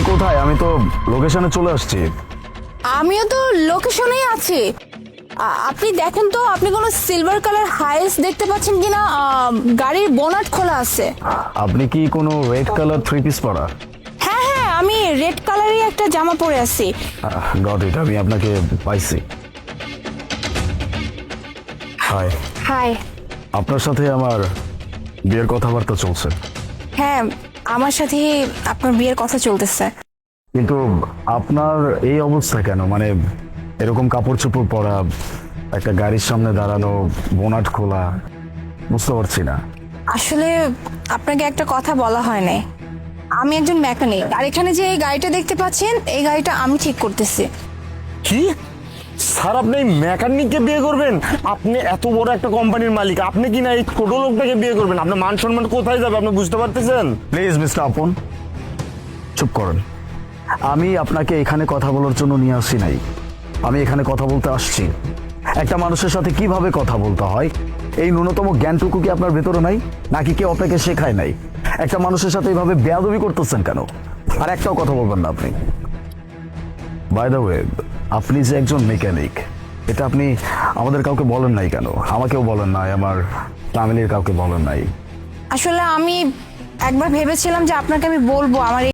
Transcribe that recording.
আপনি কোথায়? আমি তো লোকেশনে চলে আসছি। আমিও তো লোকেশনেই আছি। আ- আপনি দেখেন তো আপনি কোনো সিলভার কালার হাইস দেখতে পাচ্ছেন কিনা? গাড়ির বোনাট খোলা আছে। আপনি কি কোনো রেড কালার থ্রি পিস পরা? হ্যাঁ হ্যাঁ আমি রেড কালারই একটা জামা পরে আছি। গড ইট আমি আপনাকে পাইছি। হাই হাই আপনার সাথে আমার বিয়ের কথাবার্তা চলছে। হ্যাঁ আমার সাথে আপনার বিয়ের কথা চলতেছে। কিন্তু আপনার এই অবস্থা কেন? মানে এরকম কাপড় চোপড় পরা একটা গাড়ির সামনে দাঁড়ানো বোনাট খোলা বুঝতে পারছি না। আসলে আপনাকে একটা কথা বলা হয় নাই। আমি একজন মেকানিক আর এখানে যে এই গাড়িটা দেখতে পাচ্ছেন এই গাড়িটা আমি ঠিক করতেছি। কি? স্যার, আপনি এই মেকানিককে বিয়ে করবেন? আপনি এত বড় একটা কোম্পানির মালিক। আপনি কি না এই ছোট লোকটাকে বিয়ে করবেন? আপনার মান সম্মান কোথায় যাবে? আপনি বুঝতে পারতেছেন? প্লিজ মিস্টার আপন, চুপ করুন। আমি আপনাকে এখানে কথা বলার জন্য নিয়ে আসি নাই। আমি এখানে কথা বলতে আসছি। একটা মানুষের সাথে কীভাবে কথা বলতে হয়? এই ন্যূনতম জ্ঞানটুকু কি আপনার ভেতরে নাই? নাকি কেউ আপনাকে শেখায় নাই? একটা মানুষের সাথে এইভাবে বেয়াদবি করতেছেন কেন? আর একটাও কথা বলবেন না আপনি। বাই দ্য ওয়ে আপনি যে একজন মেকানিক, এটা আপনি আমাদের কাউকে বলেন নাই কেন? আমাকেও বলেন নাই, আমার ফ্যামিলির কাউকে বলেন নাই। আসলে আমি একবার ভেবেছিলাম যে আপনাকে আমি বলব, আমার